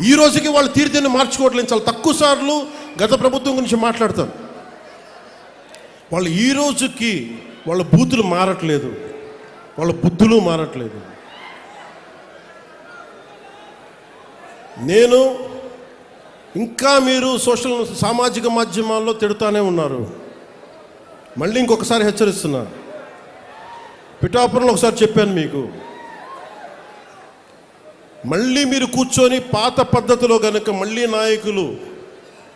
ఈ రోజుకి వాళ్ళు తీర్థాన్ని మార్చుకోవట్లేదు. చాలా తక్కువ సార్లు గత ప్రభుత్వం గురించి మాట్లాడతారు. వాళ్ళు ఈ రోజుకి వాళ్ళ బూతులు మారట్లేదు. వాళ్ళ బుద్ధులు మారట్లేదు. నేను ఇంకా మీరు సోషల్ సామాజిక మాధ్యమాల్లో తిడుతూనే ఉన్నారు. మళ్ళీ ఇంకొకసారి హెచ్చరిస్తున్నా. పిఠాపురంలో ఒకసారి చెప్పాను మీకు. మళ్ళీ మీరు కూర్చొని పాత పద్ధతిలో కనుక మళ్ళీ నాయకులు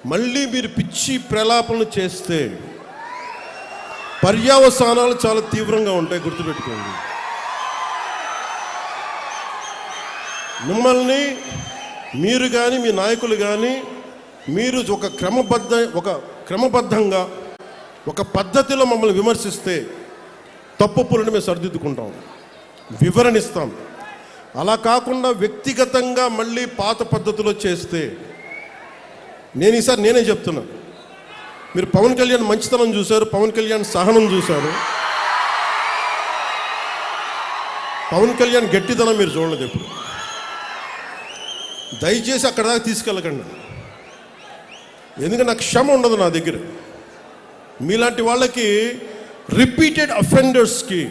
మళ్ళీ మీరు పిచ్చి ప్రలాపనలు చేస్తే పర్యావసానాలు చాలా తీవ్రంగా ఉంటాయి గుర్తుపెట్టుకోండి. మిమ్మల్ని మీరు కానీ మీ నాయకులు కానీ మీరు ఒక క్రమబద్ధ ఒక క్రమబద్ధంగా ఒక పద్ధతిలో మమ్మల్ని విమర్శిస్తే తప్పు తప్పులను మేము సరిదిద్దుకుంటాం. వివరణిస్తాం అలా కాకుండా వ్యక్తిగతంగా మళ్ళీ పాత పద్ధతిలో చేస్తే నేను ఈసారి నేనే చెప్తున్నా. మీరు పవన్ కళ్యాణ్ మంచితనం చూశారు పవన్ కళ్యాణ్ సహనం చూశారు. పవన్ కళ్యాణ్ గట్టితనం మీరు చూడలేదు ఎప్పుడు. దయచేసి అక్కడ దాకా తీసుకెళ్ళకండి. ఎందుకంటే నాకు క్షమ ఉండదు నా దగ్గర. మీలాంటి వాళ్ళకి రిపీటెడ్ అఫెండర్స్కి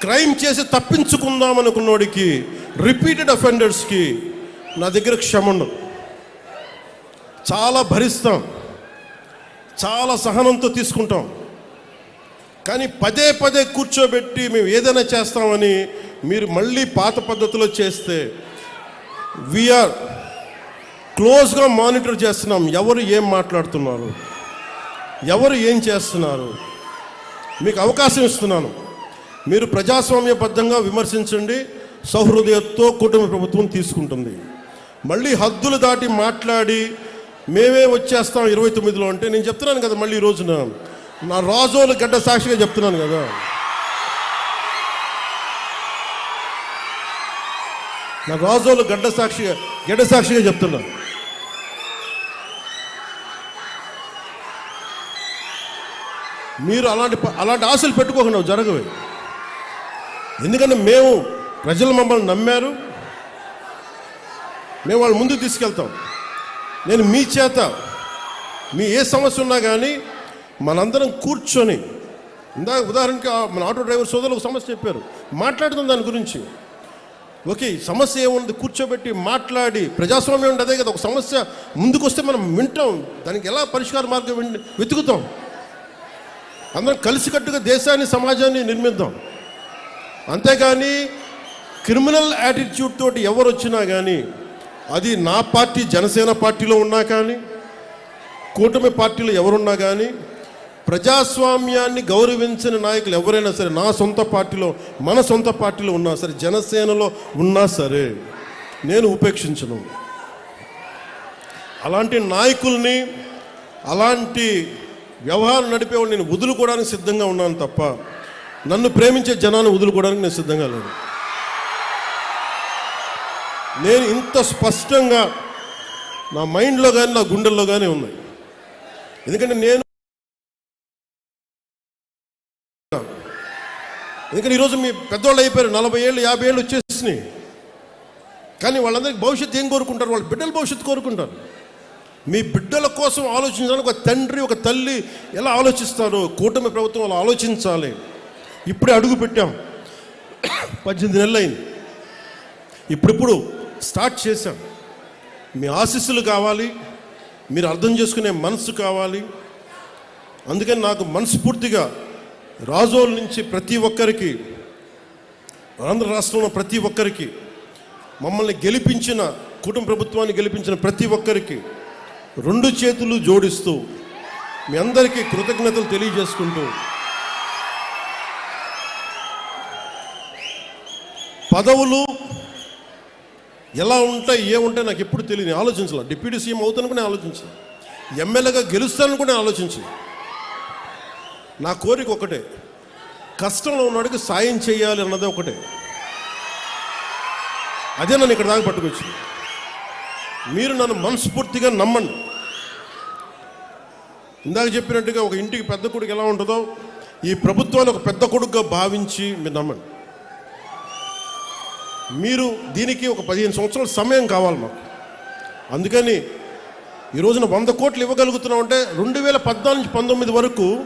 క్రైమ్ చేసి తప్పించుకుందాం అనుకున్నోడికి రిపీటెడ్ అఫెండర్స్కి నా దగ్గర క్షమ ఉండదు చాలా భరిస్తాం. చాలా సహనంతో తీసుకుంటాం. కానీ పదే పదే కూర్చోబెట్టి మేము ఏదైనా చేస్తామని మీరు మళ్ళీ పాత పద్ధతిలో చేస్తే వీఆర్ క్లోజ్గా మానిటర్ చేస్తున్నాం. ఎవరు ఏం మాట్లాడుతున్నారు? ఎవరు ఏం చేస్తున్నారు? మీకు అవకాశం ఇస్తున్నాను. మీరు ప్రజాస్వామ్యబద్ధంగా విమర్శించండి సౌహృదయతో కూటమి ప్రభుత్వం తీసుకుంటుంది. మళ్ళీ హద్దులు దాటి మాట్లాడి మేమే వచ్చేస్తాం ఇరవై తొమ్మిదిలో అంటే నేను చెప్తున్నాను కదా మళ్ళీ ఈ రోజున. నా రాజోలు గడ్డ సాక్షిగా చెప్తున్నాను కదా. నా రాజోలు గడ్డ సాక్షిగా గడ్డ సాక్షిగా చెప్తున్నాను మీరు అలాంటి అలాంటి ఆశలు పెట్టుకోకుండా జరగవే జరగవు. ఎందుకంటే మేము ప్రజలు మమ్మల్ని నమ్మారు. మేము వాళ్ళ ముందుకు తీసుకెళ్తాం. నేను మీ చేత మీ ఏ సమస్య ఉన్నా కానీ మనందరం కూర్చొని ఇందాక ఉదాహరణకి మన ఆటో డ్రైవర్ సోదరులు ఒక సమస్య చెప్పారు. మాట్లాడుతుంది దాని గురించి. ఓకే సమస్య ఏముంది? కూర్చోబెట్టి మాట్లాడి ప్రజాస్వామ్యం అంటే అదే కదా ఒక సమస్య ముందుకు వస్తే మనం వింటాం. దానికి ఎలా పరిష్కార మార్గం వెతుకుతాం? అందరం కలిసికట్టుగా దేశాన్ని సమాజాన్ని నిర్మిద్దాం. అంతేకాని క్రిమినల్ యాటిట్యూడ్ తోటి ఎవరు వచ్చినా కానీ అది నా పార్టీ జనసేన పార్టీలో ఉన్నా కానీ కూటమి పార్టీలో ఎవరున్నా కానీ ప్రజాస్వామ్యాన్ని గౌరవించిన నాయకులు ఎవరైనా సరే నా సొంత పార్టీలో మన సొంత పార్టీలో ఉన్నా సరే జనసేనలో ఉన్నా సరే నేను ఉపేక్షించను. అలాంటి నాయకుల్ని అలాంటి వ్యవహారం నడిపేవాళ్ళు నేను వదులుకోవడానికి సిద్ధంగా ఉన్నాను తప్ప నన్ను ప్రేమించే జనాన్ని వదులుకోవడానికి నేను సిద్ధంగా లేను. నేను ఇంత స్పష్టంగా నా మైండ్లో కానీ నా గుండెల్లో కానీ ఉన్నాయి. ఎందుకంటే నేను ఎందుకంటే ఈరోజు మీ పెద్దవాళ్ళు అయిపోయారు నలభై ఏళ్ళు యాభై ఏళ్ళు వచ్చేసినాయి. కానీ వాళ్ళందరికీ భవిష్యత్తు ఏం కోరుకుంటారు? వాళ్ళ బిడ్డల భవిష్యత్తు కోరుకుంటారు. మీ బిడ్డల కోసం ఆలోచించడానికి ఒక తండ్రి ఒక తల్లి ఎలా ఆలోచిస్తారో కూటమి ప్రభుత్వం వాళ్ళు ఆలోచించాలి. ఇప్పుడే అడుగు పెట్టాం. పద్దెనిమిది నెలలు అయింది ఇప్పుడిప్పుడు స్టార్ట్ చేశాం. మీ ఆశీస్సులు కావాలి మీరు అర్థం చేసుకునే మనసు కావాలి. అందుకని నాకు మనస్ఫూర్తిగా రాజోల నుంచి ప్రతి ఒక్కరికి ఆంధ్ర రాష్ట్రంలో ప్రతి ఒక్కరికి మమ్మల్ని గెలిపించిన కుటుంబ ప్రభుత్వాన్ని గెలిపించిన ప్రతి ఒక్కరికి రెండు చేతులు జోడిస్తూ మీ అందరికీ కృతజ్ఞతలు తెలియజేసుకుంటూ పదవులు ఎలా ఉంటాయి ఏముంటాయి నాకు ఎప్పుడు తెలియదు నేను ఆలోచించాల. డిప్యూటీ సీఎం అవుతాను కూడా నేను ఆలోచించాను ఎమ్మెల్యేగా గెలుస్తానని కూడా ఆలోచించి ఆలోచించాను నా కోరిక ఒకటే కష్టంలో ఉన్నవాడికి సాయం చేయాలి అన్నదే ఒకటే. అదే నన్ను ఇక్కడ దాకా పట్టుకొచ్చింది. మీరు నన్ను మనస్ఫూర్తిగా నమ్మండి. ఇందాక చెప్పినట్టుగా ఒక ఇంటికి పెద్ద కొడుకు ఎలా ఉంటుందో ఈ ప్రభుత్వాన్ని ఒక పెద్ద కొడుకుగా భావించి మీరు నమ్మండి. మీరు దీనికి ఒక పదిహేను సంవత్సరాల సమయం కావాలి మాకు. అందుకని ఈ రోజున వంద కోట్లు ఇవ్వగలుగుతున్నాం అంటే రెండు వేల పద్నాలుగు నుంచి పంతొమ్మిది వరకు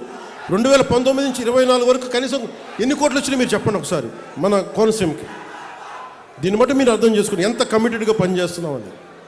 రెండు వేల పంతొమ్మిది నుంచి ఇరవై నాలుగు వరకు కనీసం ఎన్ని కోట్లు వచ్చినాయి మీరు చెప్పండి ఒకసారి మన కోనసీమకి. దీన్ని బట్టి మీరు అర్థం చేసుకుని ఎంత కమిటెడ్గా పనిచేస్తున్నామని